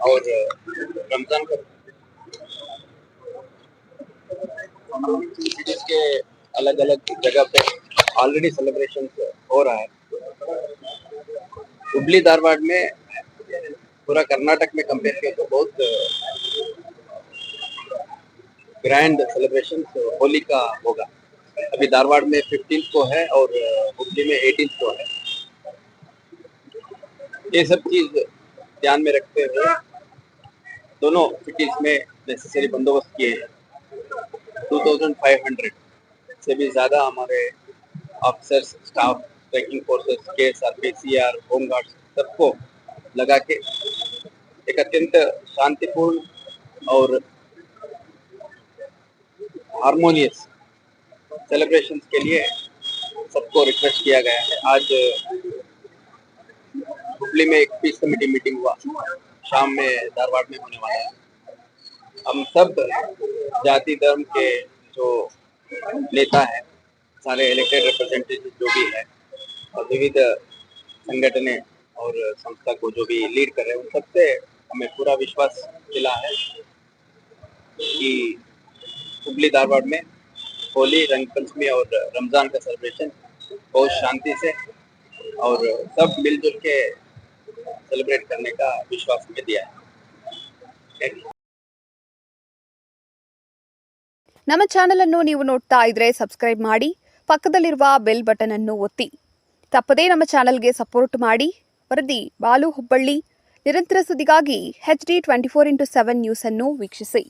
और रमज़ान का के अलग अलग जगह पे ऑलरेडी सेलिब्रेशन हो रहा है। हुबली धारवाड़ में पूरा कर्नाटक में कंपेयर किया तो बहुत ग्रैंड सेलिब्रेशन होली का होगा। अभी धारवाड़ में 15 को है और हुबली में 18 को है। ये सब चीज़ ध्यान में रखते हुए दोनों सिटीज़ में नेसेसरी बंदोबस्त किए हैं। 2500 से भी ज़्यादा हमारे ऑफिसर्स स्टाफ ट्रैकिंग फोर्सेस के S R P C R home guard सबको लगा के एक अत्यंत शांतिपूर्ण और हारमोनियस सेलिब्रेशंस के लिए सबको रिक्वेस्ट किया गया है। आज हुबली में एक पीस कमेटी मीटिंग हुआ। शाम में धारवाड़ में होने वाला है। हम सब जाति, धर्म के जो नेता है, सारे इलेक्टेड रिप्रेजेंटेटिव जो भी है, और विविध संगठने और संस्था को जो भी लीड कर रहे हैं, उन सबसे हमें पूरा विश्वास मिला है कि हुबली धारवाड़ में होली रंग पंचमी और रमज़ान का सेलिब्रेशन बहुत शांति से और सब मिलजुल के सेलिब्रेट करने का विश्वास हमें दिया है Thank you. ನಮ್ಮ ಚಾನೆಲ್ ಅನ್ನು ನೀವು ನೋಡ್ತಾ ಇದ್ರೆ ಸಬ್ಸ್ಕ್ರೈಬ್ ಮಾಡಿ ಪಕ್ಕದಲ್ಲಿರುವ ಬೆಲ್ ಬಟನ್ ಅನ್ನು ಒತ್ತಿ ತಪ್ಪದೇ ನಮ್ಮ ಚಾನೆಲ್ಗೆ ಸಪೋರ್ಟ್ ಮಾಡಿ ವರದಿ ಬಾಲು ಹುಬ್ಬಳ್ಳಿ ನಿರಂತರ ಸುದ್ದಿಗಾಗಿ H D twenty four into seven news ಅನ್ನು ವೀಕ್ಷಿಸಿ